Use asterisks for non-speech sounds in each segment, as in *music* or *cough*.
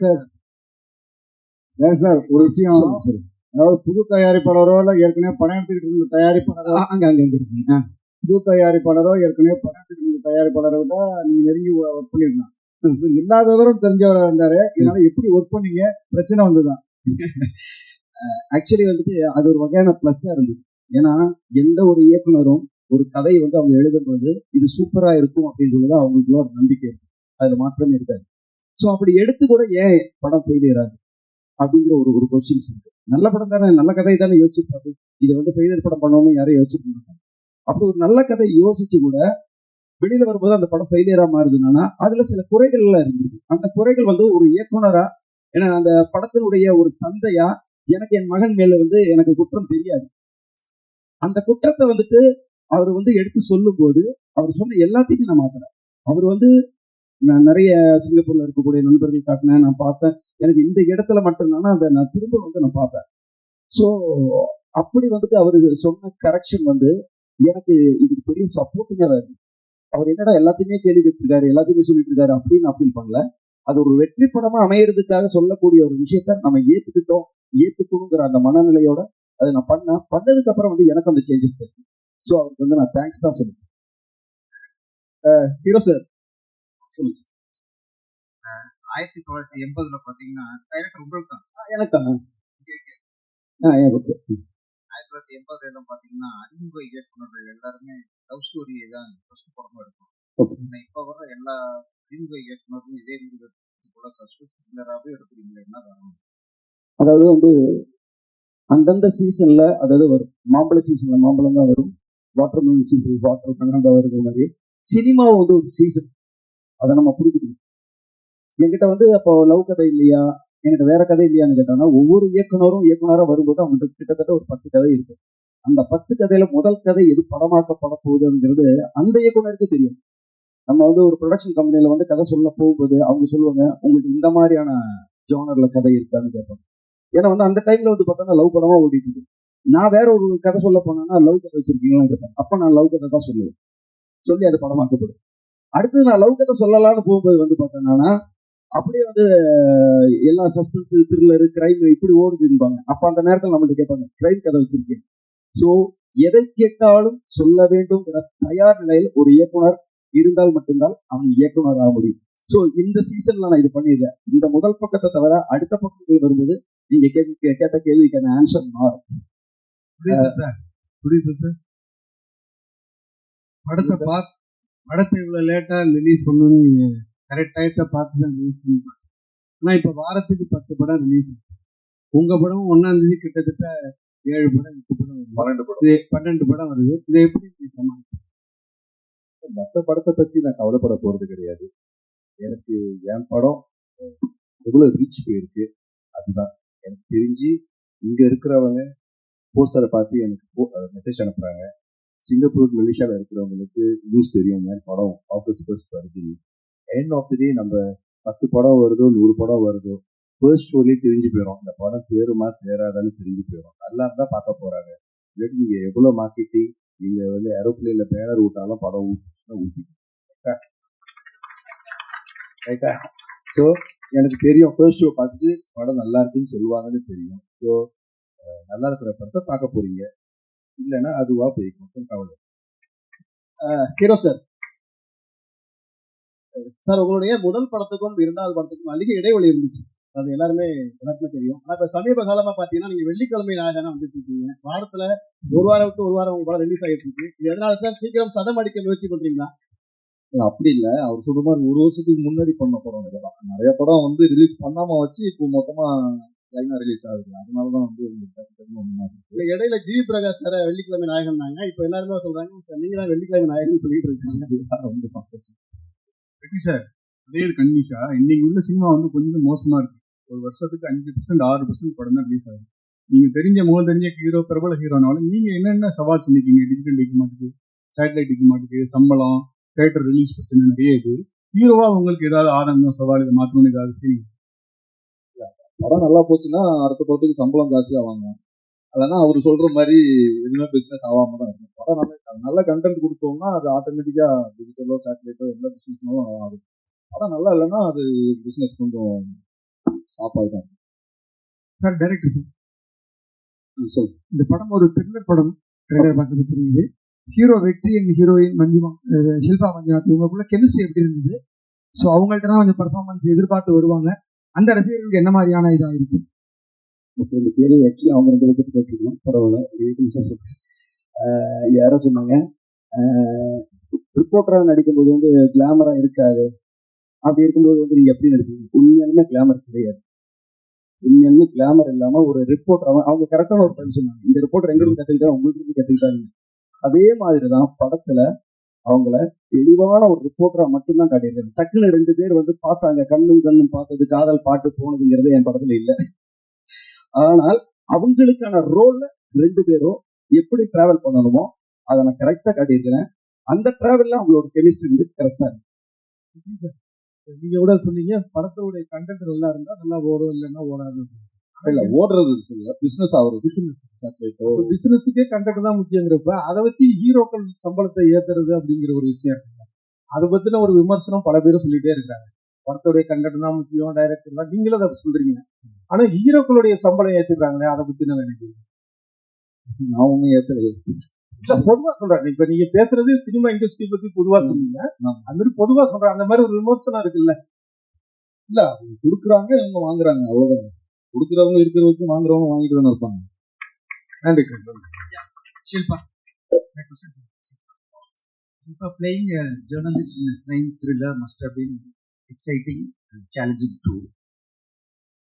Sir ஏன் sir ஒரு விஷயம் அதாவது புது தயாரிப்பாளரோ இல்ல ஏற்கனவே படம் எடுத்துக்கிட்டு இருந்த தயாரிப்பாளரோ அங்க அங்க இருக்குங்க. புது தயாரிப்பாளரோ ஏற்கனவே படம் எடுத்துக்கிட்டு இருந்த தயாரிப்பாளரை விட நீங்க நெருங்கி ஒர்க் பண்ணிருக்கலாம் எல்லா விவரம் தெரிஞ்சவரா இருந்தாரு. இதனால எப்படி ஒர்க் பண்ணீங்க? பிரச்சனை வந்துதான். *laughs* ஆக்சுவலி வந்துட்டு அது ஒரு வகையான ப்ளஸ்ஸாக இருந்தது. ஏன்னா எந்த ஒரு இயக்குனரும் ஒரு கதையை வந்து அவங்க எழுதும்போது இது சூப்பரா இருக்கும் அப்படின்னு சொல்லி அவங்களுக்குள்ள ஒரு நம்பிக்கை இருக்கும் அதுல மாற்றமே இருக்காது. ஸோ அப்படி எடுத்து கூட ஏன் படம் ஃபெயிலியர் ஆகுது? அப்படிங்கிற ஒரு ஒரு கொஸ்டின்ஸ் இருக்கு. நல்ல படம் தானே? நல்ல கதை தானே யோசிச்சிருப்பாரு இதை வந்து ஃபெயிலியர் படம் பண்ணணும்னு யாரும் யோசிச்சிருக்க மாட்டாங்க அப்படி ஒரு நல்ல கதை யோசிச்சு கூட வெளியில வரும்போது அந்த படம் ஃபெயிலியரா மாறுதுன்னா அதுல சில குறைகள் எல்லாம் இருந்தது அந்த குறைகள் வந்து ஒரு இயக்குனரா ஏன்னா அந்த படத்தினுடைய ஒரு தந்தையா எனக்கு என் மகன் மேல வந்து எனக்கு குற்றம் தெரியாது. அந்த குற்றத்தை வந்துட்டு அவர் வந்து எடுத்து சொல்லும் போது அவர் சொன்ன எல்லாத்தையுமே நான் மாத்துறேன் அவர் வந்து நான் நிறைய சிங்கப்பூர்ல இருக்கக்கூடிய நண்பர்கள் காட்டினேன் நான் பார்த்தேன். எனக்கு இந்த இடத்துல மட்டும்தானே அதை நான் திரும்ப வந்து நான் பார்த்தேன். ஸோ அப்படி வந்துட்டு அவர் சொன்ன கரெக்ஷன் வந்து எனக்கு இதுக்கு பெரிய சப்போர்ட்டிங்காக இருக்கு அவர் என்னடா எல்லாத்தையுமே கேள்வி கேட்டிருக்காரு எல்லாத்தையுமே சொல்லிட்டு இருக்காரு அப்படின்னு அப்பீல் பண்ணல. அது ஒரு வெற்றி படமா அமையறதுக்காக சொல்லக்கூடிய ஒரு விஷயத்த நம்ம ஏத்துக்கிட்டோம் ஏத்துக்கணுங்கிற அந்த மனநிலையோட அதை நான் பண்ணேன் பண்ணதுக்கு அப்புறம் வந்து எனக்கு அந்த சேஞ்சஸ் தெரியும் ஸோ அவருக்கு வந்து நான் தேங்க்ஸ் தான் சொல்லுவேன். ஹீரோ சார் சொல்லுங்க ஆயிரத்தி தொள்ளாயிரத்தி எண்பதுல பாத்தீங்கன்னா டைரக்டர் உங்களுக்கு? தான் எனக்கு ஓகே ஆயிரத்தி தொள்ளாயிரத்தி எண்பதுல பாத்தீங்கன்னா அறிமுக இயக்குனர்கள் எல்லாருமே லவ் ஸ்டோரியை தான் ஃபர்ஸ்ட் படமா இருக்கும். ஆனா இப்ப வர்ற எல்லா அறிமுக இயக்குனரும் இதே முடிவு கூட சஸ்பென்ஸ் த்ரில்லராகவே எடுக்கிறீங்களே என்ன காரணம்? அதாவது வந்து அந்தந்த சீசன்ல அதாவது வரும் மாம்பழ சீசன்ல மாம்பழம் தான் வரும். வாட்டர் மெலன் சீசன் வாட்டர் தான் வருகிற மாதிரி. சினிமா வந்து ஒரு சீசன் அதை நம்ம புரிஞ்சுக்கணும். என்கிட்ட வந்து அப்போ லவ் கதை இல்லையா? என்கிட்ட வேற கதை இல்லையான்னு கேட்டோம்னா ஒவ்வொரு இயக்குனரும் இயக்குனராக வரும்போது அவங்களுக்கு கிட்டத்தட்ட ஒரு பத்து கதை இருக்கும். அந்த பத்து கதையில முதல் கதை எது படமாக்கப்பட போகுதுங்கிறது அந்த இயக்குனருக்கு தெரியும். நம்ம வந்து ஒரு ப்ரொடக்ஷன் கம்பெனில வந்து கதை சொல்ல போகும்போது அவங்க சொல்லுவாங்க உங்களுக்கு இந்த மாதிரியான ஜோனர்ல கதை இருக்கான்னு கேட்பாங்க. ஏன்னா வந்து அந்த டைம்ல வந்து பார்த்தோன்னா லவ் படமா ஓடிட்டு நான் வேற ஒரு கதை சொல்ல போனேன்னா லவ் கதை வச்சிருக்கீங்களான்னு கேட்பேன் அப்ப நான் லவ் கதை தான் சொல்லுவேன். சொல்லி அது படமாக்கப்படும். அடுத்து நான் லவ் கதை சொல்லலாம்னு போகும்போது வந்து பார்த்தேன்னா அப்படியே வந்து எல்லா சஸ்பென்ஸ் த்ரில்லர் கிரைம் இப்படி ஓடுதுன்பாங்க அப்ப அந்த நேரத்தில் நம்மள்ட்ட கேட்பாங்க கிரைம் கதை வச்சிருக்கேன். ஸோ எதை கேட்டாலும் சொல்ல வேண்டும்ங்கிற தயார் நிலையில் ஒரு இயக்குனர் இருந்தால் மட்டும்தான் அவன் இயக்குனர் ஆக முடியும். ஸோ இந்த சீசன்ல நான் இது பண்ணியிருக்கேன். இந்த முதல் பக்கத்தை தவிர அடுத்த பக்கத்தில் வரும்போது நீங்க கேட்க கேட்ட கேள்விக்கான ஆன்சர் மாறும். புரியுது சார். புரியுது சார். படத்தை பார்த்து படத்தை இவ்வளவு லேட்டா ரிலீஸ் பண்ணணும்னு நீங்க கரெக்ட் டயத்தை பார்த்து தான் ரிலீஸ் பண்ணுங்க. ஆனா இப்ப வாரத்துக்கு பத்து படம் ரிலீஸ் உங்க படம் ஒன்னாம் தேதி கிட்டத்தட்ட ஏழு படம் எட்டு படம் பன்னெண்டு படம். இது பன்னெண்டு படம் வருது. இதை எப்படி நீங்க சமாளிக்க மற்ற படத்தை பத்தி நான் கவலைப்பட போறது கிடையாது. எனக்கு என் படம் அஹ், எவ்வளவு ரீச் போயிருக்கு அதுதான். எனக்கு தெரிஞ்சு இங்க இருக்கிறவங்க போஸ்டரை பார்த்து எனக்கு மெசேஜ் அனுப்புறாங்க. சிங்கப்பூர் மலேசியால இருக்கிறவங்களுக்கு நியூஸ் தெரியும் படம் ஆஃபீஸ் ஃபர்ஸ்ட் வருது. எண்ட் ஆஃப் தி டே நம்ம பத்து படம் வருதோ நூறு படம் வருதோ ஃபர்ஸ்ட் ஷோலேயே தெரிஞ்சு போயிடும் இந்த படம் தேருமா தேராதான்னு தெரிஞ்சு போயிடும் நல்லா இருந்தா பார்க்க போறாங்க. இல்லாட்டி நீங்க எவ்வளவு மார்க்கெட்டிங் நீங்க வந்து ஏரோப்ளேன்ல பேனர் விட்டாலும் படம் ஊட்டினா ஊத்தி ரைட்டா ஸோ எனக்கு தெரியும். ஃபர்ஸ்ட் ஷோ பார்த்துட்டு படம் நல்லா இருக்குன்னு சொல்லுவாங்கன்னு தெரியும். ஸோ நல்லா இருக்கிற படத்தை பார்க்க போறீங்க. இல்லைன்னா அதுவா போய்க்கும். கவலை ஹீரோ சார். சார் உங்களுடைய முதல் படத்துக்கும் இரண்டாவது படத்துக்கும் அதிக இடைவெளி இருந்துச்சு. அது எல்லாருமே எல்லாருக்குமே தெரியும். ஆனா இப்ப சமீப காலமா பாத்தீங்கன்னா நீங்க வெள்ளிக்கிழமை ராஜானா வந்துட்டு இருக்கீங்க வாரத்துல ஒரு வாரம் விட்டு ஒரு வாரம் உங்க படம் ரிலீஸ் ஆகிட்டு இருக்கு இது எதனால சார்? சீக்கிரம் சதம் அடிக்க முயற்சி பண்றீங்களா? அப்படி இல்ல. அவர் சொல்ற மாதிரி ஒரு வருஷத்துக்கு முன்னாடி பண்ண படம் இதெல்லாம் நிறைய படம் வந்து ரிலீஸ் பண்ணாம வச்சு இப்போ மொத்தமா லைனா ரிலீஸ் ஆகுது. வந்து ஒண்ணு மாதிரி இருக்கு. இல்ல இடையில ஜிவி பிரகாஷ் சார் வெள்ளிக்கிழமை நாயகன்னாங்க. இப்ப எல்லாருமே சொல்றாங்க "சார், நீங்க தான் வெள்ளிக்கிழமை நாயகன் சொல்லிட்டு இருக்காங்க. *laughs* ரொம்ப சந்தோஷம். வெற்றி சார் அதே கன்னிஷா இன்னைக்கு உள்ள சினிமா வந்து கொஞ்சம் மோசமா இருக்கு. ஒரு வருஷத்துக்கு அஞ்சு பர்சன்ட் ஆறு பர்சன்ட் படம் தான் ரிலீஸ் ஆகுது. நீங்க தெரிஞ்ச முதல் தெரிஞ்ச ஹீரோ பிரபல ஹீரோனாலும் நீங்க என்னென்ன சவால் சந்திக்கீங்க? டிஜிட்டல் டிக்க மாட்டுக்கு சேட்டலைட் டிக்க மாட்டுக்கு சம்பளம் தேட்டர் ரிலீஸ் பிரச்சனை நிறைய இது. ஹீரோவா உங்களுக்கு ஏதாவது ஆனந்தம் சவால் இதை மாற்றணும்னு ஏதாவது feeling? படம் நல்லா போச்சுன்னா அடுத்த படத்துக்கு சம்பளம் ஜாஸ்தியா வாங்குவோம். இல்லைன்னா அவர் சொல்ற மாதிரி எதுவுமே பிசினஸ் ஆகாம தான் இருக்கும். படம் நல்ல நல்ல கண்டென்ட் கொடுத்தோம்னா அது ஆட்டோமேட்டிக்கா டிஜிட்டலோ சேட்டலைட்டோ எந்த பிசினஸ்னாலும் ஆகும் படம் நல்லா இல்லைன்னா அது பிசினஸ் கொஞ்சம் சாப்பாடு தான் சார் டைரக்டர் சார் இந்த படம் ஒரு த்ரில்லர் படம். ட்ரெய்லர் பார்க்கறது தெரியுது ஹீரோ வெற்றி அண்ட் ஹீரோயின் மஞ்சுமா ஷில்பா மஞ்சுநாத் இவங்களுக்குள்ள கெமிஸ்ட்ரி எப்படி இருந்தது? ஸோ அவங்கள்ட்ட தான் கொஞ்சம் பர்ஃபார்மன்ஸ் எதிர்பார்த்து வருவாங்க. அந்த ரசிகர்களுக்கு என்ன மாதிரியான இதாக இருக்கும் இப்போ இந்த கேள்வி ஆக்சுவலி அவங்க ரெண்டு பேருக்கு கேட்டுருக்கணும் பரவாயில்ல. இது யாரோ சொன்னாங்க. ரிப்போர்ட்டராக நடிக்கும்போது வந்து கிளாமராக இருக்காது. அப்படி இருக்கும்போது வந்து நீங்கள் எப்படி நடிச்சீங்க? உண்மையாலுமே கிளாமர் கிடையாது. உண்மையாலுமே கிளாமர் இல்லாமல் ஒரு ரிப்போர்ட்டர் அவங்க அவங்க கரெக்டான ஒரு பதில் சொன்னாங்க. இந்த ரிப்போர்ட்டர் எங்கிருந்து கற்றுக்கிட்டா உங்களுக்கு இருந்து கற்றுக்கிட்டாங்க அதே மாதிரி தான் படத்தில் அவங்கள தெளிவான ஒரு ரிப்போர்ட்டரா மட்டும்தான் காட்டியிருக்காரு. டக்குன்னு ரெண்டு பேர் வந்து பார்த்தாங்க. கண்ணும் கண்ணும் பார்த்தது காதல் பாட்டு போனதுங்கிறது என் படத்துல இல்லை. ஆனால் அவங்களுக்கான ரோல்ல ரெண்டு பேரும் எப்படி டிராவல் பண்ணணுமோ அதை நான் கரெக்டா காட்டியிருக்கிறேன். அந்த டிராவல்ல அவங்களோட கெமிஸ்ட்ரி வந்து கரெக்டா இருக்கு. நீங்க கூட சொன்னீங்க படத்தோட கண்டென்ட் நல்லா இருந்தா நல்லா ஓடும் இல்லைன்னா ஓடாது இல்ல ஓடுறது சொல்லுங்க பிசினஸ் ஆகுறது பிசினஸுக்கே கண்டென்ட் தான் முக்கியங்கிறப்ப அதை வச்சு ஹீரோக்கள் சம்பளத்தை ஏத்துறது அப்படிங்கிற ஒரு விஷயம் அதை பத்தின ஒரு விமர்சனம் பல பேரும் சொல்லிட்டே இருக்காங்க. படத்தோடைய கண்டென்ட் தான் முக்கியம் டைரக்டர் தான். நீங்களும் அதை சொல்றீங்க. ஆனா ஹீரோக்களுடைய சம்பளம் ஏத்துக்கிறாங்களே அதை பத்தி நான் நினைக்கிறேன். நான் ஒன்றும் ஏத்தலையே. இல்ல பொதுவா சொல்றேன். இப்ப நீங்க பேசுறது சினிமா இண்டஸ்ட்ரி பத்தி பொதுவா சொன்னீங்க. அந்த மாதிரி பொதுவா சொல்றேன். அந்த மாதிரி ஒரு விமர்சனம் இருக்குல்ல. கொடுக்குறாங்க இவங்க வாங்குறாங்க அவ்வளவுதான். கொடுக்குறவங்க இருக்கிற வரைக்கும் வாங்குறவங்க வாங்கிட்டு தானே இருப்பாங்க நன்றி Shilpa. My question. Shilpa, playing a journalist in a crime thriller must have been exciting and challenging too.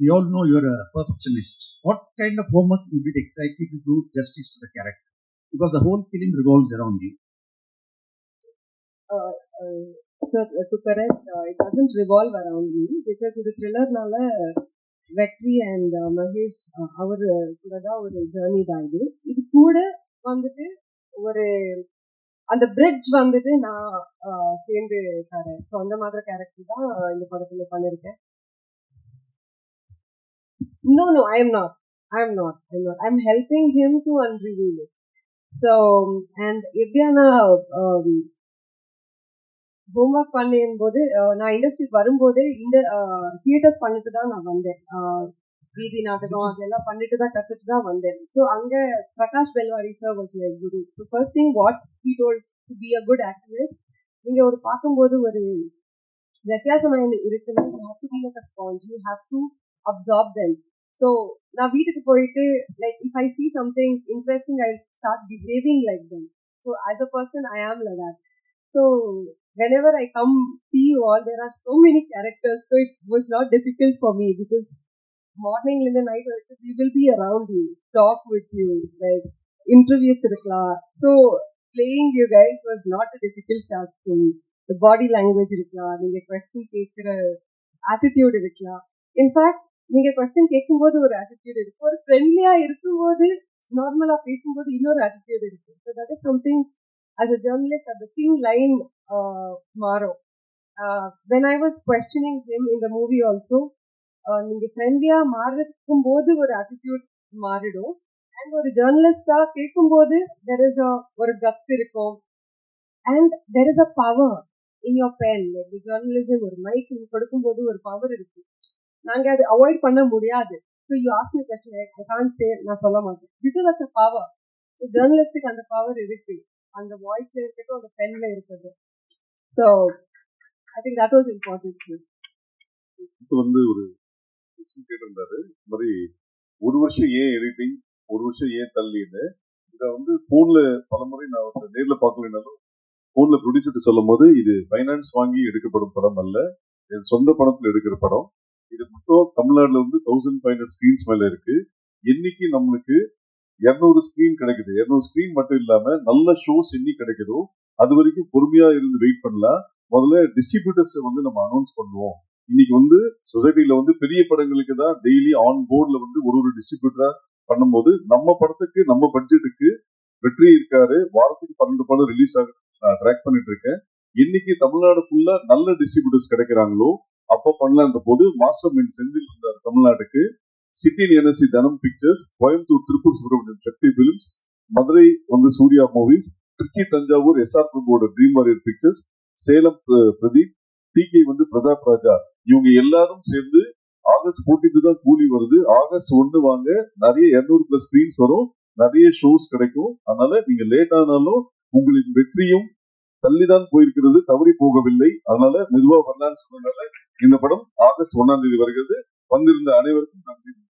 We all know you're a perfectionist. What kind of homework you did exactly to do justice to the character? Because the whole film revolves around you. uh, uh, sir, uh, to correct, uh, it doesn't revolve around me because இது த்ரில்லர்னால Vetri and uh, Mahesh அவர் கூட தான் ஒரு journey தான் இது இது கூட வந்துட்டு ஒரு அந்த பிரிட்ஜ் வந்துட்டு நான் சேர்ந்து தரேன் ஸோ அந்த மாதிரி கேரக்டர் தான் இந்த படத்துல பண்ணிருக்கேன் no no I am not. I am not. I'm not. I'm helping him to unreveal it. So and எப்படியான um, ஹோம்ஒர்க் பண்ணும் போது நான் இண்டஸ்ட்ரிக்கு வரும்போதே இந்த தியேட்டர்ஸ் பண்ணிட்டு தான் நான் வந்தேன். வீதி நாடகம் அதெல்லாம் பண்ணிட்டு தான் கத்துட்டு தான் வந்தேன். ஸோ அங்க Prakash Belawadi sir was my guru so first thing what he told to be a good activist நீங்க ஒரு பார்க்கும்போது ஒரு வித்தியாசமா இருக்குன்னா you have to be like a sponge you have to absorb them so நான் வீட்டுக்கு போயிட்டு like if I see something interesting I start behaving like them so as a person I am like so whenever I come see you all, there are so many characters, so it was not difficult for me because morning in the night we will be around you, talk with you, like interviews இருக்கலாம். So playing you guys was not a difficult task for me. The body language இருக்கலாம், நீங்க question கேட்கிற attitude இருக்கலாம். In fact, நீங்க question கேட்கும்போது ஒரு attitude இருக்கு ஒரு ஃப்ரெண்ட்லியா இருக்கும்போது நார்மலா பேசும்போது இன்னொரு attitude இருக்கு so that is something as a journalist at the thin line uh, Maro. Uh, when I was questioning him in the movie also, uh, நீங்க ஃப்ரெண்ட்லியா மாறிருக்கும் போது ஒரு ஆட்டிடியூட் மாறிடும். அண்ட் ஒரு ஜேர்னலிஸ்டா கேட்கும்போது தெர் இஸ் அ ஒரு கத் இருக்கும். And there is a power in your pen ஒரு ஜேர்னலிசம் ஒரு மைக் கொடுக்கும்போது ஒரு பவர் இருக்கு. நாங்க அதை அவாய்ட் பண்ண முடியாது. So you ask question say நான் சொல்ல மாட்டேன். Because it's a power so ஜேர்னலிஸ்டுக்கு அந்த பவர் இருக்கு. அந்த வாய்ஸ்ல இருக்கட்டும் அந்த பென்ல இருக்குது So I think that was important too. இப்போ வந்து ஒரு கொஸ்டின் கேட்டிருந்தாரு. இந்த மாதிரி ஒரு வருஷம் ஏன் எடிட்டிங் ஒரு வருஷம் ஏன் தள்ளின்னு. இதை வந்து போன்ல பலமுறை நான் வந்து நேர்ல பார்க்கலனாலும் ஃபோன்ல ப்ரொடியூசர்ட்டு சொல்லும் போது இது ஃபைனான்ஸ் வாங்கி எடுக்கப்படும் படம் அல்ல. இது சொந்த பணத்தில் எடுக்கிற படம். இது மொத்தம் தமிழ்நாடுல வந்து தௌசண்ட் ஃபைவ் ஹண்ட்ரட் ஸ்கிரீன்ஸ் மேலே இருக்கு. என்னைக்கு நம்மளுக்கு இருநூறு ஸ்கிரீன் கிடைக்குது. இருநூறு ஸ்கிரீன் மட்டும் இல்லாம நல்ல ஷோஸ் என்னி கிடைக்குதோ அது வரைக்கும் பொறுமையா இருந்து வெயிட் பண்ணலாம். முதல்ல டிஸ்ட்ரிபியூட்டர்ஸ் வந்து நம்ம அனௌன்ஸ் பண்ணுவோம். இன்னைக்கு வந்து சொசைட்டில வந்து பெரிய படங்களுக்கு தான் டெய்லி ஆன் போர்ட்ல வந்து ஒரு ஒரு டிஸ்ட்ரிபியூட்டரா பண்ணும்போது நம்ம படத்துக்கு நம்ம பட்ஜெட்டுக்கு வெற்றி இருக்காரு. வாரத்துக்கு பன்னெண்டு படம் ரிலீஸ் ஆக நான் ட்ராக் பண்ணிட்டு இருக்கேன் இன்னைக்கு தமிழ்நாடு ஃபுல்லா நல்ல டிஸ்ட்ரிபியூட்டர்ஸ் கிடைக்கிறாங்களோ அப்ப பண்ணலான்ற போது மாஸ்டர் மைண்ட் செந்தில் இருந்தார் தமிழ்நாட்டுக்கு. சிட்டின் என்எஸ்சி தனம் பிக்சர்ஸ் கோயம்புத்தூர் திருப்பூர் சுப்பிரமணியம் சக்தி பிலிம்ஸ் மதுரை வந்து Surya movies Trichy Thanjavur S R பிரபுவோட dream warrior pictures Salem Pradeep TK வந்து பிரதாப் ராஜா. இவங்க எல்லாரும் சேர்ந்து ஆகஸ்ட் 14 தான் கூலி வருது. ஆகஸ்ட் ஒன்று வாங்க நிறைய 200 பிளஸ் ஸ்கிரீன்ஸ் வரும். நிறைய ஷோஸ் கிடைக்கும். அதனால நீங்க லேட் ஆனாலும் உங்களின் வெற்றியும் தள்ளிதான் போயிருக்கிறது தவறி போகவில்லை. அதனால மெதுவா வரலான்னு சொன்னதுனால இந்த படம் ஆகஸ்ட் ஒன்னாம் தேதி வருகிறது. வந்திருந்த அனைவருக்கும் நன்றி.